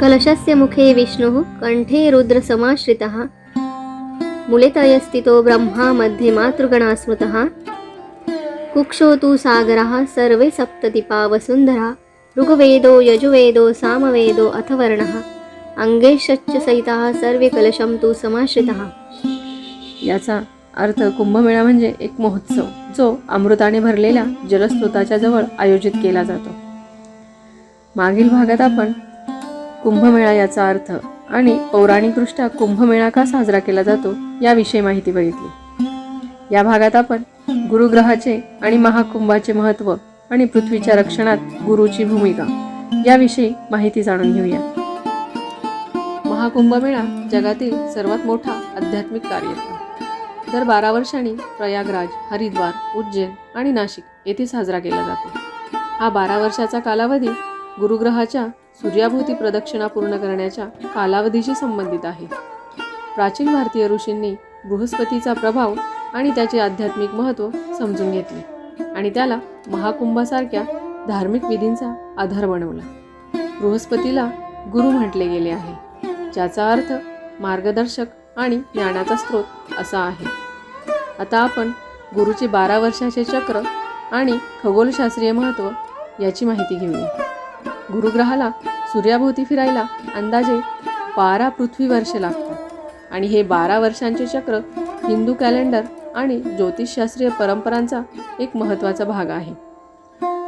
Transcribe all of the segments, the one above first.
कलशस्य मुखे विष्णुः कण्ठे रुद्रसमाश्रितः। मुलितयस्थितो ब्रह्मा मध्ये मातृगणा स्मृतः कुक्षो तु सागरः सर्वे सप्ततिपा वसुन्धरा ऋग्वेदो यजुवेदो सामवेदो अथवर्णः। अङ्गेशच्च सहितः सर्वे कलशं तु समाश्रितः। याचा अर्थ कुंभमेळा म्हणजे एक महोत्सव जो अमृताने भरलेल्या जलस्रोताच्या जवळ आयोजित केला जातो. मागील भागात आपण कुंभमेळा याचा अर्थ आणि पौराणिकदृष्ट्या कुंभमेळा का साजरा केला जातो याविषयी माहिती बघितली. या भागात आपण गुरुग्रहाचे आणि महाकुंभाचे महत्त्व आणि पृथ्वीच्या रक्षणात गुरुची भूमिका याविषयी माहिती जाणून घेऊया. महाकुंभमेळा जगातील सर्वात मोठा आध्यात्मिक कार्यक्रम. दर बारा वर्षांनी प्रयागराज हरिद्वार उज्जैन आणि नाशिक येथे साजरा केला जातो. हा बारा वर्षाचा कालावधी गुरुग्रहाच्या सूर्याभोवती प्रदक्षिणा पूर्ण करण्याच्या कालावधीशी संबंधित आहे. प्राचीन भारतीय ऋषींनी बृहस्पतीचा प्रभाव आणि त्याचे आध्यात्मिक महत्त्व समजून घेतले आणि त्याला महाकुंभासारख्या धार्मिक विधींचा आधार बनवला. बृहस्पतीला गुरु म्हटले गेले आहे ज्याचा अर्थ मार्गदर्शक आणि ज्ञानाचा स्रोत असा आहे. आता आपण गुरुचे बारा वर्षाचे चक्र आणि खगोलशास्त्रीय महत्त्व याची माहिती घेऊया. गुरुग्रहाला सूर्याभोवती फिरायला अंदाजे बारा पृथ्वी वर्षे लागतात. आणि हे बारा वर्षांचे चक्र हिंदू कॅलेंडर आणि ज्योतिषशास्त्रीय परंपरांचा एक महत्त्वाचा भाग आहे.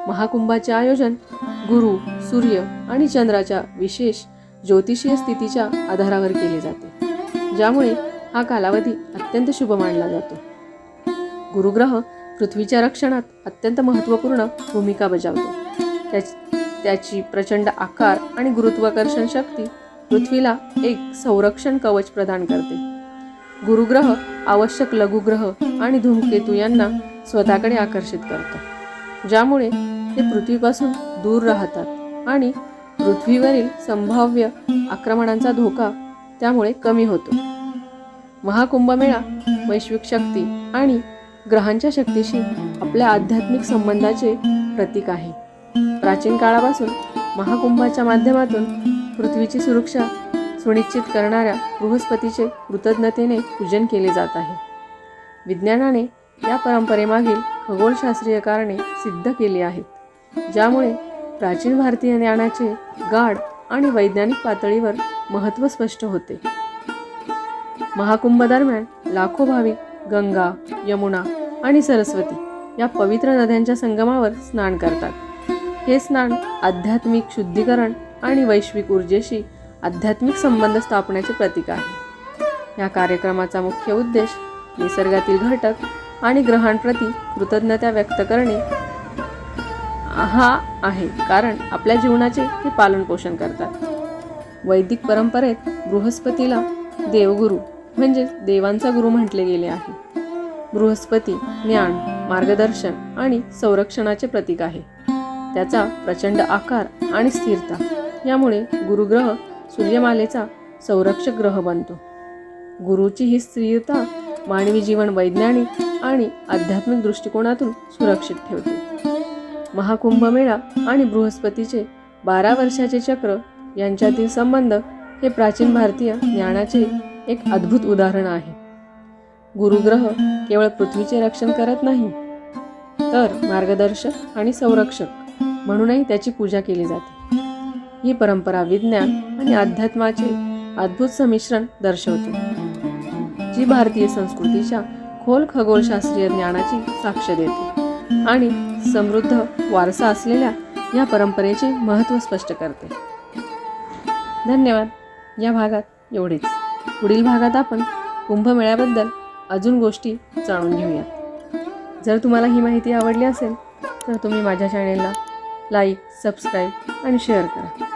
महाकुंभाचे आयोजन गुरु सूर्य आणि चंद्राच्या विशेष ज्योतिषीय स्थितीच्या आधारावर केले जाते. ज्यामुळे हा कालावधी अत्यंत शुभ मानला जातो. गुरुग्रह पृथ्वीच्या रक्षणात अत्यंत महत्त्वपूर्ण भूमिका बजावतो. त्याच त्याची प्रचंड आकार आणि गुरुत्वाकर्षण शक्ती पृथ्वीला एक संरक्षण कवच प्रदान करते. गुरुग्रह आवश्यक लघुग्रह आणि धूमकेतू यांना स्वतःकडे आकर्षित करतो. ज्यामुळे ते पृथ्वीपासून दूर राहतात आणि पृथ्वीवरील संभाव्य आक्रमणांचा धोका त्यामुळे कमी होतो. महाकुंभमेळा वैश्विक शक्ती आणि ग्रहांच्या शक्तीशी आपल्या आध्यात्मिक संबंधाचे प्रतीक आहे. प्राचीन काळापासून महाकुंभाच्या माध्यमातून पृथ्वीची सुरक्षा सुनिश्चित करणाऱ्या बृहस्पतीचे कृतज्ञतेने पूजन केले जात आहे. विज्ञानाने या परंपरेमागील खगोलशास्त्रीय कारणे सिद्ध केली आहेत ज्यामुळे प्राचीन भारतीय ज्ञानाचे गाढ आणि वैज्ञानिक पातळीवर महत्त्व स्पष्ट होते. महाकुंभदरम्यान लाखो भाविक गंगा यमुना आणि सरस्वती या पवित्र नद्यांच्या संगमावर स्नान करतात. हे स्नान आध्यात्मिक शुद्धीकरण आणि वैश्विक ऊर्जेशी आध्यात्मिक संबंध स्थापण्याचे प्रतीक आहे. या कार्यक्रमाचा मुख्य उद्देश निसर्गातील घटक आणि ग्रहांप्रती कृतज्ञता व्यक्त करणे हा आहे. कारण आपल्या जीवनाचे ते पालनपोषण करतात. वैदिक परंपरेत बृहस्पतीला देवगुरु म्हणजेच देवांचा गुरु म्हटले गेले आहे. बृहस्पती ज्ञान मार्गदर्शन आणि संरक्षणाचे प्रतीक आहे. त्याचा प्रचंड आकार आणि स्थिरता. यामुळे गुरुग्रह सूर्यमालेचा संरक्षक ग्रह बनतो. गुरुची ही स्थिरता मानवी जीवन वैज्ञानिक आणि आध्यात्मिक दृष्टिकोनातून सुरक्षित ठेवते. महाकुंभमेळा आणि बृहस्पतीचे बारा वर्षाचे चक्र यांच्यातील संबंध हे प्राचीन भारतीय ज्ञानाचे एक अद्भुत उदाहरण आहे. गुरुग्रह केवळ पृथ्वीचे रक्षण करत नाही तर मार्गदर्शक आणि संरक्षक म्हणूनही त्याची पूजा केली जाते. ही परंपरा विज्ञान आणि अध्यात्माचे अद्भुत संमिश्रण दर्शवते जी भारतीय संस्कृतीच्या खोल खगोलशास्त्रीय ज्ञानाची साक्ष देते आणि समृद्ध वारसा असलेल्या या परंपरेचे महत्त्व स्पष्ट करते. धन्यवाद. या भागात एवढेच. पुढील भागात आपण कुंभमेळ्याबद्दल अजून गोष्टी जाणून घेऊयात. जर तुम्हाला ही माहिती आवडली असेल तर तुम्ही माझ्या चॅनेलला लाईक सबस्क्राईब आणि शेअर करा.